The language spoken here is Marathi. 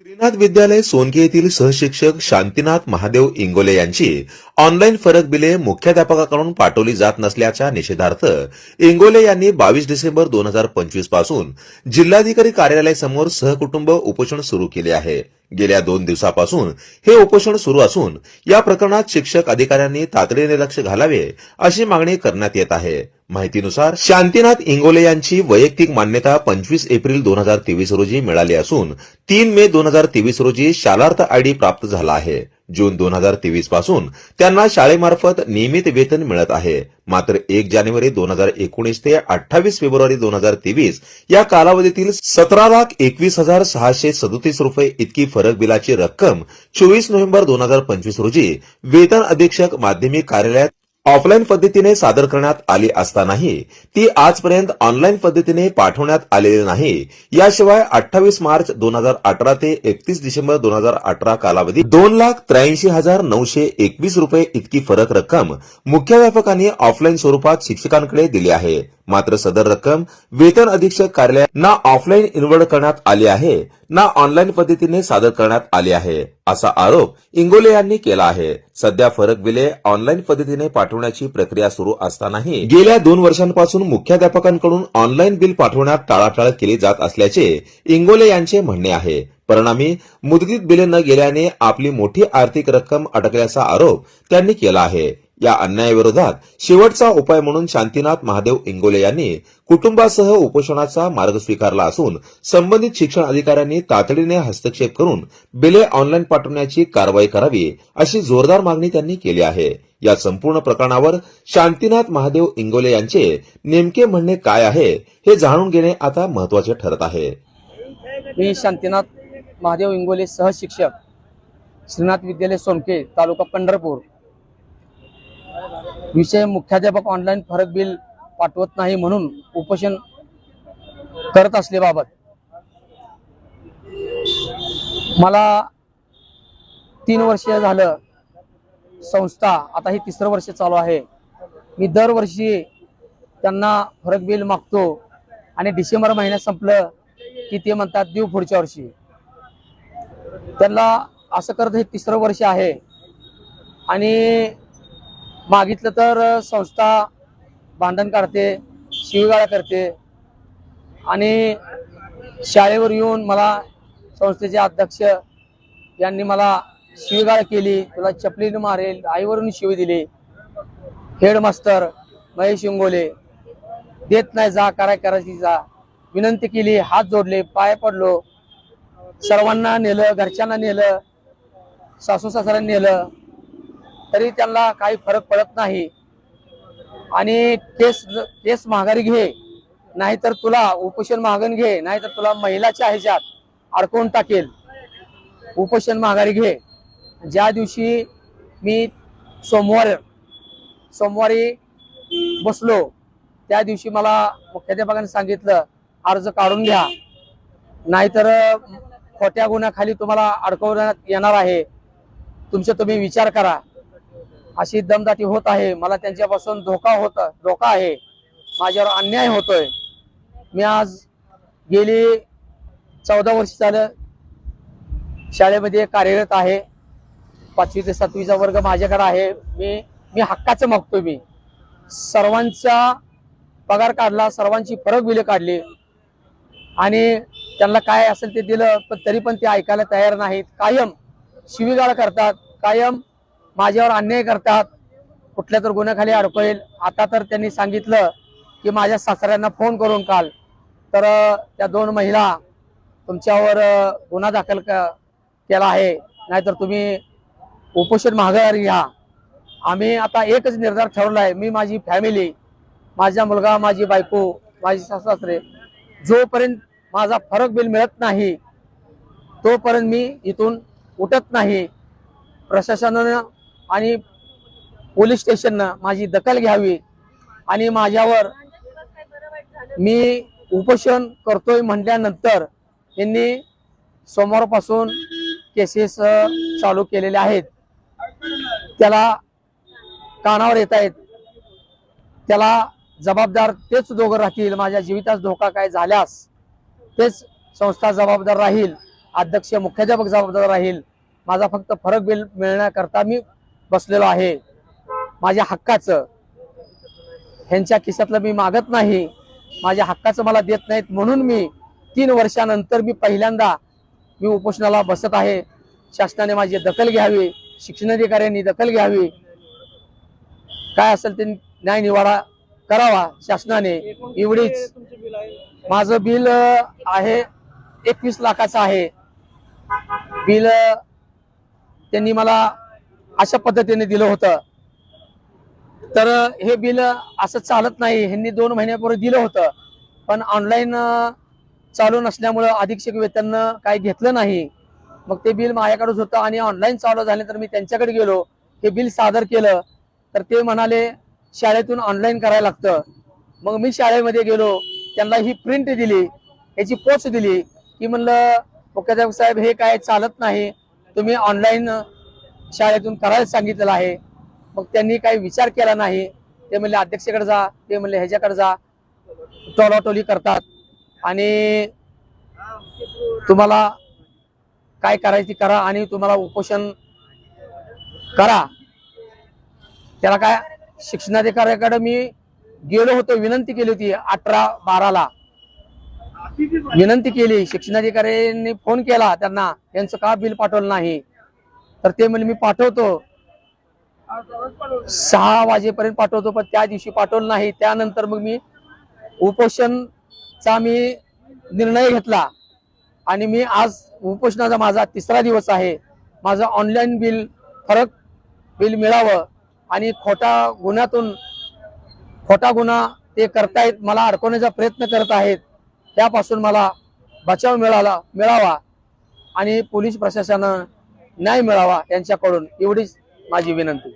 श्रीनाथ विद्यालय सोनके येथील सहशिक्षक शांतीनाथ महादेव इंगोले यांची ऑनलाईन फरक बिले मुख्याध्यापकाकडून पाठवली जात नसल्याच्या निषेधार्थ इंगोले यांनी बावीस डिसेंबर दोन हजार पंचवीसपासून जिल्हाधिकारी कार्यालयासमोर सहकुटुंब उपोषण सुरू केले आहे. गेल्या दोन दिवसापासून हे उपोषण सुरू असून या प्रकरणात शिक्षक अधिकाऱ्यांनी तातडीने लक्ष घालावे अशी मागणी करण्यात येत आहे. माहितीनुसार शांतीनाथ इंगोले यांची वैयक्तिक मान्यता पंचवीस एप्रिल दोन हजार तेवीस रोजी मिळाली असून तीन मे दोन हजार तेवीस रोजी शालार्थ आयडी प्राप्त झाला आहे. जून दोन हजार तेवीसपासून त्यांना शाळेमार्फत नियमित वेतन मिळत आहे. मात्र एक जानेवारी दोन हजार एकोणीस ते अठ्ठावीस फेब्रुवारी दोन हजार तेवीस या कालावधीतील सतरा लाख एकवीस हजार सहाशे सदोतीस रुपये इतकी फरक बिलाची रक्कम चोवीस नोव्हेंबर दोन हजार पंचवीस रोजी वेतन अधीक्षक माध्यमिक कार्यालयात ऑफलाईन पद्धतीने सादर करण्यात आली असतानाही ती आजपर्यंत ऑनलाईन पद्धतीने पाठवण्यात आलेली नाही. याशिवाय अठ्ठावीस मार्च दोन हजार अठरा ते एकतीस डिसेंबर दोन हजार अठरा कालावधी दोन लाख त्र्याऐंशी हजार नऊशे एकवीस रुपये इतकी फरक रक्कम मुख्याध्यापकांनी ऑफलाईन स्वरूपात शिक्षकांकडे दिली आहे. मात्र सदर रक्कम वेतन अधीक्षक कार्यालय ना ऑफलाईन इन्व्हर्ट करण्यात आली आहे ना ऑनलाईन पद्धतीने सादर करण्यात आली आहे असा आरोप इंगोले यांनी केला आहे. सध्या फरक बिले ऑनलाईन पद्धतीने पाठवण्याची प्रक्रिया सुरू असतानाही गेल्या दोन वर्षांपासून मुख्याध्यापकांकडून ऑनलाईन बिल पाठवण्यात टाळाटाळ केली जात असल्याचे इंगोले यांचे म्हणणे आहे. परिणामी मुदतीत बिले न गेल्याने आपली मोठी आर्थिक रक्कम अडकल्याचा आरोप त्यांनी केला आहे. या अन्यायाविरोधात शेवटचा उपाय म्हणून शांतीनाथ महादेव इंगोले यांनी कुटुंबासह उपोषणाचा मार्ग स्वीकारला असून संबंधित शिक्षण अधिकाऱ्यांनी तातडीने हस्तक्षेप करून बिले ऑनलाईन पाठवण्याची कारवाई करावी अशी जोरदार मागणी त्यांनी केली आहे. या संपूर्ण प्रकरणावर शांतीनाथ महादेव इंगोले यांचे नेमके म्हणणे काय आहे हे जाणून घेणे आता महत्त्वाचे ठरत आहे. मी शांतीनाथ महादेव इंगोले सहशिक्षक श्रीनाथ विद्यालय सोनके तालुका पंढरपूर. विषय मुख्याध्यापक ऑनलाईन फरक बिल पाठवत नाही म्हणून उपोषण करत असल्याबाबत. मला तीन वर्ष झालं संस्था आता हे तिसरं वर्ष चालू आहे. मी दरवर्षी त्यांना फरक बिल मागतो आणि डिसेंबर महिन्यात संपलं की ते म्हणतात देऊ पुढच्या वर्षी. त्यांना असं करत हे तिसरं वर्ष आहे. आणि मागितलं तर संस्था भांडण काढते शिवगाळा करते. आणि शाळेवर येऊन मला संस्थेचे अध्यक्ष यांनी मला शिवीगाळ केली. तुला चपलीने मारेल आईवरून शिवी दिली. हेडमास्तर महेश इंगोले देत नाही जा कराय करायची जा. विनंती केली हात जोडले पाय पडलो. सर्वांना नेलं घरच्यांना नेलं सासू सासऱ्यांना नेलं. तरी त्यांना काही फरक पडत नाही. आणि केस केस माघारी घे नाहीतर तुला उपोषण मागण घे नाहीतर तुला महिलाच्या ह्याच्यात अडकवून टाकेल. उपोषण माघारी घे. ज्या दिवशी मी सोमवार सोमवारी बसलो त्या दिवशी मला मुख्याध्यापकाने सांगितलं अर्ज काढून घ्या. नाहीतर खोट्या गुन्ह्याखाली तुम्हाला अडकवण्यात येणार आहे. तुमचे तुम्ही विचार करा. अशी दमदाटी होत आहे. मला त्यांच्यापासून धोका होत धोका आहे. माझ्यावर अन्याय होतोय. मी आज गेली चौदा वर्ष झालं शाळेमध्ये कार्यरत आहे. पाचवी ते सातवीचा वर्ग माझ्याकडे आहे. मी मी हक्काचं मागतोय मी. सर्वांचा पगार काढला सर्वांची फरक बिलं काढली. आणि त्यांना काय असेल ते दिलं पण तरी पण ते ऐकायला तयार नाहीत. कायम शिवीगाळ करतात. कायम माझ्यावर अन्याय करतात. कुठल्या तर गुन्ह्याखाली अडकवेल. आता तर त्यांनी सांगितलं की माझ्या सासऱ्यांना फोन करून काल. तर त्या दोन महिला तुमच्यावर गुन्हा दाखल क- केला आहे. नाहीतर तुम्ही उपोषण माघार घ्या. आम्ही आता एकच निर्धार ठरवला आहे मी माझी फॅमिली माझा मुलगा माझी बायको माझे सासू सासरे जोपर्यंत माझा फरक बिल मिळत नाही तोपर्यंत मी इथून उठत नाही. प्रशासनानं आणि पोलीस स्टेशननं माझी दखल घ्यावी आणि माझ्यावर मी उपोषण करतोय म्हटल्यानंतर त्यांनी सोमवारपासून केसेस चालू केलेले आहेत. त्याला कानावर येत आहेत. त्याला जबाबदार तेच दोघं राहतील. माझ्या जीवितास धोका काय झाल्यास तेच संस्था जबाबदार राहील. अध्यक्ष मुख्याध्यापक जबाबदार राहील. माझा फक्त फरक बिल मिळण्याकरता मी बसलेलो आहे. माझ्या हक्काचं. ह्यांच्या खिशातलं मी मागत नाही. माझ्या हक्काचं मला देत नाहीत म्हणून मी तीन वर्षानंतर मी पहिल्यांदा मी उपोषणाला बसत आहे. शासनाने माझी दखल घ्यावी शिक्षणाधिकाऱ्यांनी दखल घ्यावी. काय असेल ते न्याय निवाडा करावा शासनाने. एवढीच. माझं बिल आहे एकवीस लाखाचं आहे. बिल त्यांनी मला अशा पद्धतीने दिलं होतं. तर हे बिल असं चालत नाही. ह्यांनी दोन महिन्यापूर्वी दिलं होतं. पण ऑनलाईन चालू नसल्यामुळं अधीक्षक वेतन काही घेतलं नाही. मग ते बिल माझ्याकडेच होतं आणि ऑनलाईन चालू झाल्यानंतर मी त्यांच्याकडे गेलो. हे बिल सादर केलं. तर ते म्हणाले शाळेतून ऑनलाईन करायला लागतं. मग मी शाळेमध्ये गेलो. त्यांना ही प्रिंट दिली. याची पोच दिली. की म्हणलं मुख्याध्यापक साहेब हे काय चालत नाही. तुम्ही ऑनलाईन शाळेतून करायला सांगितलेलं आहे. मग त्यांनी काही विचार केला नाही. ते म्हणले अध्यक्षाकडे जा. ते म्हणले ह्याच्याकडे जा. टोलाटोली करतात. आणि तुम्हाला काय करायची करा आणि तुम्हाला उपोषण करा. त्याला काय शिक्षणाधिकाऱ्याकडे मी गेलो होतो विनंती केली होती अठरा बाराला. विनंती केली. शिक्षणाधिकाऱ्यांनी फोन केला त्यांना यांचं का बिल पाठवलं नाही? तर ते म्हणजे मी पाठवतो. सहा वाजेपर्यंत पाठवतो पण त्या दिवशी पाठवलं नाही. त्यानंतर मग मी उपोषणचा मी निर्णय घेतला. आणि मी आज उपोषणाचा माझा तिसरा दिवस आहे. माझं ऑनलाईन बिल फरक बिल मिळावं आणि खोटा गुन्ह्यातून खोटा गुन्हा ते करतायत मला अडकवण्याचा प्रयत्न करत आहेत. त्यापासून मला बचाव मिळाला मिळावा. आणि पोलीस प्रशासनानं न्याय मिळावा यांच्याकडून एवढीच माझी विनंती.